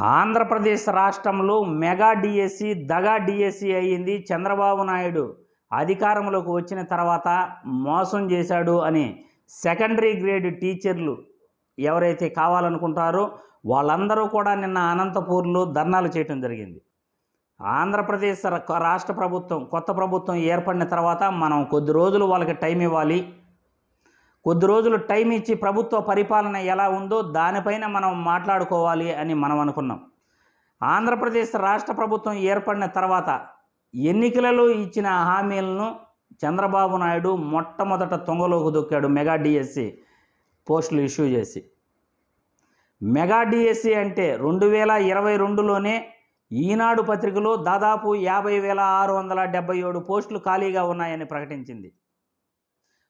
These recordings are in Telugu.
ఆంధ్రప్రదేశ్ రాష్ట్రంలో మెగా డిఎస్సి దగా డిఎస్సి అయ్యింది చంద్రబాబు నాయుడు. అధికారంలోకి వచ్చిన తర్వాత మోసం చేశాడు అని సెకండరీ గ్రేడ్ టీచర్లు ఎవరైతే కావాలనుకుంటారో వాళ్ళందరూ కూడా నిన్న అనంతపూర్లో ధర్నాలు చేయటం జరిగింది. ఆంధ్రప్రదేశ్ రాష్ట్ర ప్రభుత్వం కొత్త ప్రభుత్వం ఏర్పడిన తర్వాత మనం కొద్ది రోజులు వాళ్ళకి టైం ఇవ్వాలి. కొద్ది రోజులు టైం ఇచ్చి ప్రభుత్వ పరిపాలన ఎలా ఉందో దానిపైన మనం మాట్లాడుకోవాలి అని మనం అనుకున్నాం. ఆంధ్రప్రదేశ్ రాష్ట్ర ప్రభుత్వం ఏర్పడిన తర్వాత ఎన్నికలలో ఇచ్చిన హామీలను చంద్రబాబు నాయుడు మొట్టమొదట తొంగలోకి దొక్కాడు మెగా డిఎస్సి పోస్టులు ఇష్యూ చేసి. మెగా డిఎస్సి అంటే రెండు వేల ఇరవై రెండులోనే ఈనాడు పత్రికలో దాదాపు యాభై వేల ఆరు వందల డెబ్బై ఏడు పోస్టులు ఖాళీగా ఉన్నాయని ప్రకటించింది.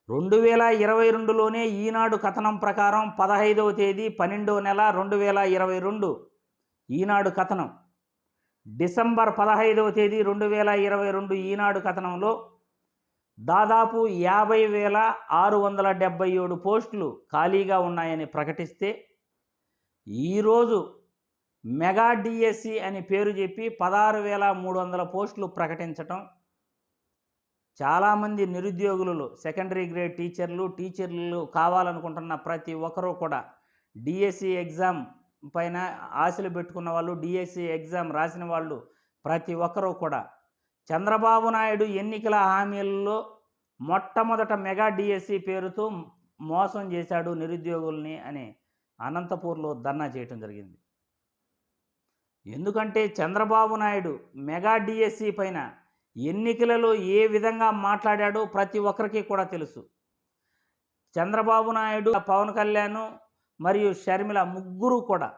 రెండు వేల ఇరవై రెండులోనే ఈనాడు కథనం ప్రకారం పదహైదవ తేదీ పన్నెండవ నెల రెండు వేల ఇరవై రెండు. ఈనాడు కథనం. డిసెంబర్ పదహైదవ తేదీ రెండు వేల ఇరవై రెండు ఈనాడు కథనంలో దాదాపు యాభై వేల ఆరు వందల డెబ్బై ఏడు పోస్టులు ఖాళీగా ఉన్నాయని ప్రకటిస్తే ఈరోజు మెగా డిఎస్సి అని పేరు చెప్పి పదహారు వేల మూడు వందల పోస్టులు ప్రకటించటం చాలామంది నిరుద్యోగులు సెకండరీ గ్రేడ్ టీచర్లు టీచర్లు కావాలనుకుంటున్న ప్రతి ఒక్కరూ కూడా డిఎస్సి ఎగ్జామ్ పైన ఆశలు పెట్టుకున్న వాళ్ళు డిఎస్సి ఎగ్జామ్ రాసిన వాళ్ళు ప్రతి ఒక్కరూ కూడా చంద్రబాబు నాయుడు ఎన్నికల హామీల్లో మొట్టమొదట మెగా డిఎస్సి పేరుతో మోసం చేశాడు నిరుద్యోగుల్ని అని అనంతపూర్లో ధర్నా చేయటం జరిగింది. ఎందుకంటే చంద్రబాబు నాయుడు మెగా డిఎస్సి పైన ఎన్నికలలో ఏ విధంగా మాట్లాడాడో ప్రతి ఒక్కరికి కూడా తెలుసు. చంద్రబాబు నాయుడు పవన్ కళ్యాణ్ మరియు షర్మిల ముగ్గురు కూడా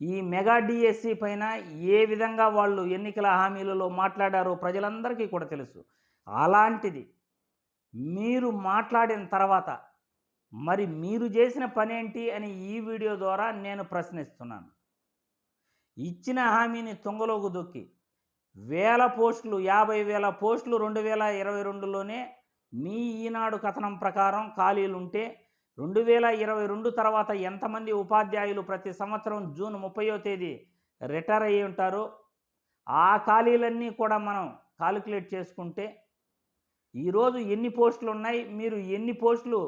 ఈ మెగా డిఎస్సి పైన ఏ విధంగా వాళ్ళు ఎన్నికల హామీలలో మాట్లాడారో ప్రజలందరికీ కూడా తెలుసు. అలాంటిది మీరు మాట్లాడిన తర్వాత మరి మీరు చేసిన పనేంటి అని ఈ వీడియో ద్వారా నేను ప్రశ్నిస్తున్నాను. ఇచ్చిన హామీని తుంగలోకి దొక్కి వేల పోస్టులు యాభై వేల పోస్టులు రెండు వేల ఇరవై రెండులోనే మీ ఈనాడు కథనం ప్రకారం ఖాళీలు ఉంటే రెండు వేల ఇరవై రెండు తర్వాత ఎంతమంది ఉపాధ్యాయులు ప్రతి సంవత్సరం జూన్ ముప్పయో తేదీ రిటైర్ అయ్యి ఉంటారో ఆ ఖాళీలన్నీ కూడా మనం కాలిక్యులేట్ చేసుకుంటే ఈరోజు ఎన్ని పోస్టులు ఉన్నాయి మీరు ఎన్ని పోస్టులు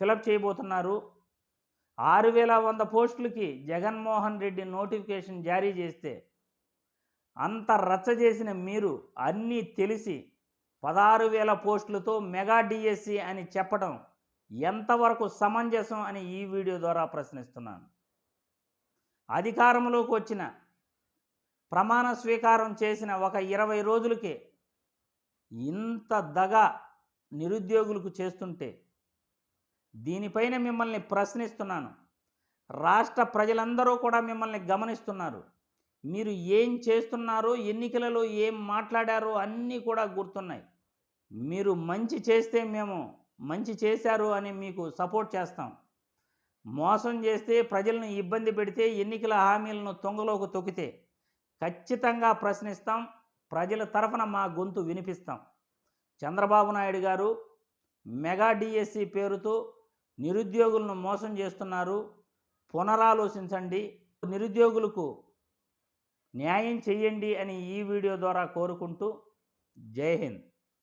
ఫిలప్ చేయబోతున్నారు? ఆరు వేల వంద పోస్టులకి జగన్మోహన్ రెడ్డి నోటిఫికేషన్ జారీ చేస్తే అంత రచ్చ చేసిన మీరు అన్నీ తెలిసి పదహారు వేల పోస్టులతో మెగా డిఎస్సి అని చెప్పడం ఎంతవరకు సమంజసం అని ఈ వీడియో ద్వారా ప్రశ్నిస్తున్నాను. అధికారంలోకి వచ్చిన ప్రమాణ స్వీకారం చేసిన ఒక ఇరవై రోజులకే ఇంత దగ నిరుద్యోగులకు చేస్తుంటే దీనిపైన మిమ్మల్ని ప్రశ్నిస్తున్నాను. రాష్ట్ర ప్రజలందరూ కూడా మిమ్మల్ని గమనిస్తున్నారు. మీరు ఏం చేస్తున్నారో ఎన్నికలలో ఏం మాట్లాడారో అన్నీ కూడా గుర్తున్నాయి. మీరు మంచి చేస్తే మేము మంచి చేశారు అని మీకు సపోర్ట్ చేస్తాం. మోసం చేస్తే ప్రజలను ఇబ్బంది పెడితే ఎన్నికల హామీలను తొంగలోకి తొక్కితే ఖచ్చితంగా ప్రశ్నిస్తాం. ప్రజల తరఫున మా గొంతు వినిపిస్తాం. చంద్రబాబు నాయుడు గారు మెగా డిఎస్సి పేరుతో నిరుద్యోగులను మోసం చేస్తున్నారు. పునరాలోచించండి. నిరుద్యోగులకు న్యాయం చెయ్యండి అని ఈ వీడియో ద్వారా కోరుకుంటూ జై హింద్.